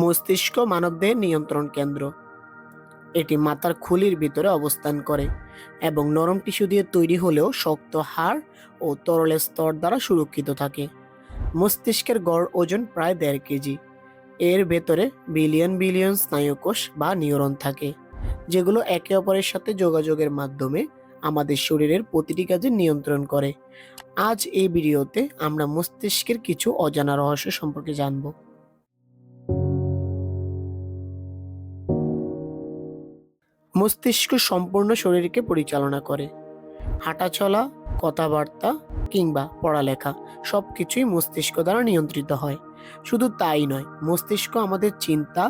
মস্তিষ্ক মানবদেহের নিয়ন্ত্রণ কেন্দ্র। এটি মাথার খুলির ভিতরে অবস্থান করে এবং নরম টিস্যু দিয়ে তৈরি হলেও শক্ত হাড় ও তরলের স্তর দ্বারা সুরক্ষিত থাকে। মস্তিষ্কের গড় ওজন প্রায় দেড় কেজি। এর ভেতরে বিলিয়ন বিলিয়ন স্নায়ুকোষ বা নিউরন থাকে, যেগুলো একে অপরের সাথে যোগাযোগের মাধ্যমে আমাদের শরীরের প্রতিটি কাজে নিয়ন্ত্রণ করে। আজ এই ভিডিওতে আমরা মস্তিষ্কের কিছু অজানা রহস্য সম্পর্কে জানব। মস্তিষ্ক সম্পূর্ণ শরীরকে পরিচালনা করে। হাঁটাচলা কথাবার্তা কিংবা পড়ালেখা সব কিছুই মস্তিষ্ক দ্বারা নিয়ন্ত্রিত হয়। শুধু তাই নয়, মস্তিষ্ক আমাদের চিন্তা,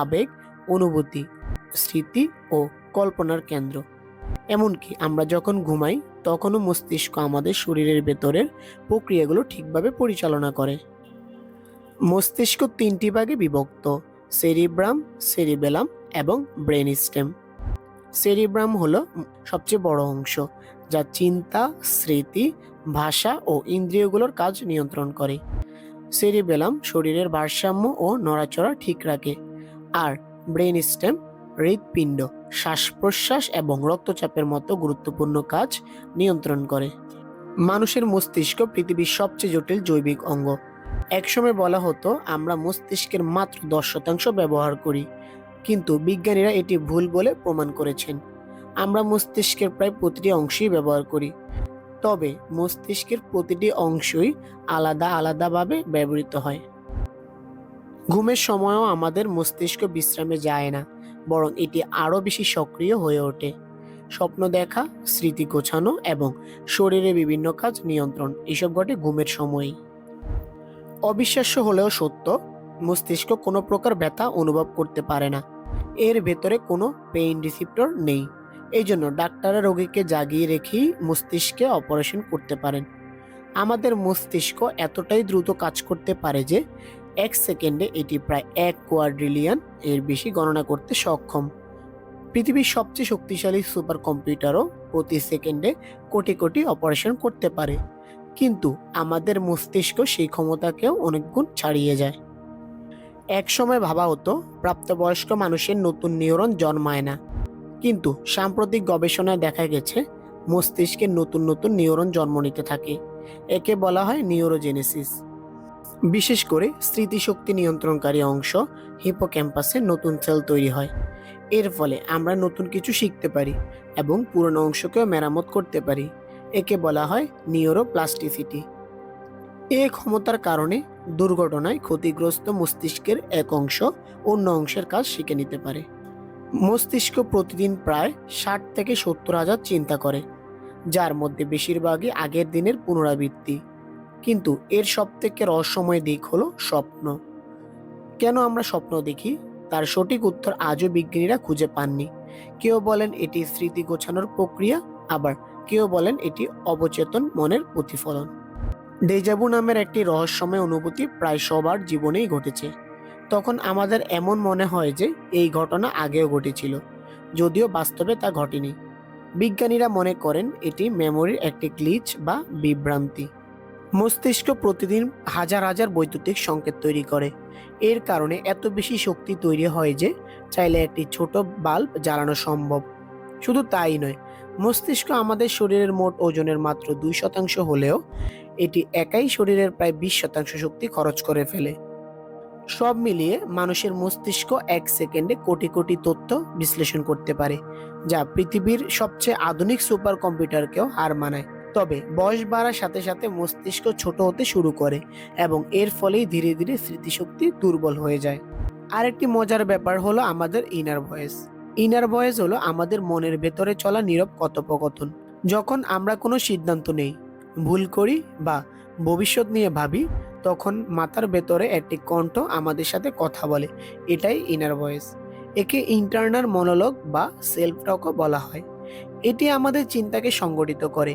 আবেগ, অনুভূতি, স্মৃতি ও কল্পনার কেন্দ্র। এমনকি আমরা যখন ঘুমাই, তখনও মস্তিষ্ক আমাদের শরীরের ভেতরের প্রক্রিয়াগুলো ঠিকভাবে পরিচালনা করে। মস্তিষ্ক তিনটি ভাগে বিভক্ত, সেরিব্রাম, সেরিবেলাম এবং ব্রেন স্টেম সেরিব্রাম হলো সবচেয়ে বড় অংশ, যা চিন্তা, স্মৃতি, ভাষা ও ইন্দ্রিয়গুলোর কাজ নিয়ন্ত্রণ করে। সেরিবেলাম শরীরের ভারসাম্য ও নড়াচড়া ঠিক রাখে। আর ব্রেন স্টেম হৃৎপিণ্ড শ্বাস প্রশ্বাস এবং রক্তচাপের মতো গুরুত্বপূর্ণ কাজ নিয়ন্ত্রণ করে। মানুষের মস্তিষ্ক পৃথিবীর সবচেয়ে জটিল জৈবিক অঙ্গ। একসময় বলা হতো, আমরা মস্তিষ্কের মাত্র দশ শতাংশ ব্যবহার করি। কিন্তু বিজ্ঞানীরা এটি ভুল বলে প্রমাণ করেছেন। আমরা মস্তিষ্কের প্রায় প্রতিটি অংশই ব্যবহার করি। তবে মস্তিষ্কের প্রতিটি অংশই আলাদা আলাদাভাবে ব্যবহৃত হয়। ঘুমের সময়ও আমাদের মস্তিষ্ক বিশ্রামে যায় না, বরং এটি আরও বেশি সক্রিয় হয়ে ওঠে। স্বপ্ন দেখা, স্মৃতি গোছানো এবং শরীরে বিভিন্ন কাজ নিয়ন্ত্রণ, এসব ঘটে ঘুমের সময়ই। অবিশ্বাস্য হলেও সত্য মস্তিষ্ক কোনো প্রকার ব্যথা অনুভব করতে পারে না। এর ভেতরে কোনো পেইন রিসিপ্টর নেই। এই জন্য ডাক্তাররা রোগীকে জাগিয়ে রেখেই মস্তিষ্কে অপারেশন করতে পারেন। আমাদের মস্তিষ্ক এতটাই দ্রুত কাজ করতে পারে যে, এক সেকেন্ডে এটি প্রায় এক কোয়াড্রিলিয়ন এর বেশি গণনা করতে সক্ষম। পৃথিবীর সবচেয়ে শক্তিশালী সুপার কম্পিউটারও প্রতি সেকেন্ডে কোটি কোটি অপারেশন করতে পারে। কিন্তু আমাদের মস্তিষ্ক সেই ক্ষমতাকেও অনেক গুণ ছাড়িয়ে যায়। এক সময় ভাবা হতো, প্রাপ্তবয়স্ক মানুষের নতুন নিউরন জন্মায় না। কিন্তু সাম্প্রতিক গবেষণায় দেখা গেছে মস্তিষ্কের নতুন নতুন নিউরন জন্ম নিতে থাকে। একে বলা হয় নিউরোজেনেসিস। বিশেষ করে স্মৃতিশক্তি নিয়ন্ত্রণকারী অংশ হিপোক্যাম্পাসে নতুন সেল তৈরি হয়। এর ফলে আমরা নতুন কিছু শিখতে পারি এবং পুরনো অংশকেও মেরামত করতে পারি। একে বলা হয় নিউরোপ্লাস্টিসিটি। এ ক্ষমতার কারণে দুর্ঘটনায় ক্ষতিগ্রস্ত মস্তিষ্কের এক অংশ অন্য অংশের কাজ শিখে নিতে পারে। মস্তিষ্ক প্রতিদিন প্রায় ষাট থেকে সত্তর হাজার চিন্তা করে, যার মধ্যে বেশিরভাগই আগের দিনের পুনরাবৃত্তি। কিন্তু এর সব থেকে রহস্যময় দিক হলো স্বপ্ন। কেন আমরা স্বপ্ন দেখি? তার সঠিক উত্তর আজও বিজ্ঞানীরা খুঁজে পাননি। কেউ বলেন এটি স্মৃতি গোছানোর প্রক্রিয়া, আবার কেউ বলেন এটি অবচেতন মনের প্রতিফলন। ডেজাবু নামের একটি রহস্যময় অনুভূতি প্রায় সবার জীবনেই ঘটেছে। তখন আমাদের এমন মনে হয় যে, এই ঘটনা আগেও ঘটেছিল, যদিও বাস্তবে তা ঘটেনি। বিজ্ঞানীরা মনে করেন এটি মেমোরির একটি গ্লিচ বা বিভ্রান্তি। মস্তিষ্ক প্রতিদিন হাজার হাজার বৈদ্যুতিক সংকেত তৈরি করে। এর কারণে এত বেশি শক্তি তৈরি হয় যে, চাইলে একটি ছোট বাল্ব জ্বালানো সম্ভব। শুধু তাই নয়, মস্তিষ্ক আমাদের শরীরের মোট ওজনের মাত্র দুই শতাংশ হলেও এটি একাই শরীরের প্রায় বিশ শতাংশ শক্তি খরচ করে ফেলে। সব মিলিয়ে মানুষের মস্তিষ্ক এক সেকেন্ডে কোটি কোটি তথ্য বিশ্লেষণ করতে পারে, যা পৃথিবীর সবচেয়ে আধুনিক সুপার কম্পিউটারকেও হার মানায়। তবে বয়স বাড়ার সাথে সাথে মস্তিষ্ক ছোট হতে শুরু করে এবং এর ফলেই ধীরে ধীরে স্মৃতিশক্তি দুর্বল হয়ে যায়। আরেকটি মজার ব্যাপার হলো আমাদের ইনার ভয়েস ইনার ভয়েস হলো আমাদের মনের ভেতরে চলা নীরব কথোপকথন। যখন আমরা কোনো সিদ্ধান্ত নেই ভুল করি বা ভবিষ্যৎ নিয়ে ভাবি, তখন মাথার ভেতরে একটি কণ্ঠ আমাদের সাথে কথা বলে। এটাই ইনার ভয়েস একে ইন্টারনাল মনোলগ বা সেলফ টকও বলা হয়। এটি আমাদের চিন্তাকে সংগঠিত করে,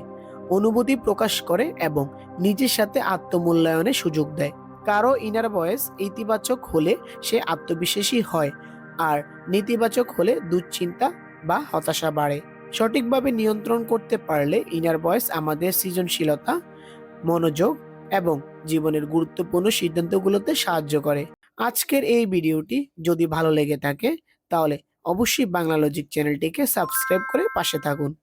অনুভূতি প্রকাশ করে এবং নিজের সাথে আত্মমূল্যায়নের সুযোগ দেয়। কারও ইনার ভয়েস ইতিবাচক হলে সে আত্মবিশ্বাসী হয়, আর নেতিবাচক হলে দুশ্চিন্তা বা হতাশা বাড়ে। সঠিকভাবে নিয়ন্ত্রণ করতে পারলে ইনার ভয়েস আমাদের সৃজনশীলতা, মনোযোগ এবং জীবনের গুরুত্বপূর্ণ সিদ্ধান্তগুলোতে সাহায্য করে। আজকের এই ভিডিওটি যদি ভালো লেগে থাকে, তাহলে অবশ্যই বাংলা লজিক চ্যানেলটিকে সাবস্ক্রাইব করে পাশে থাকুন।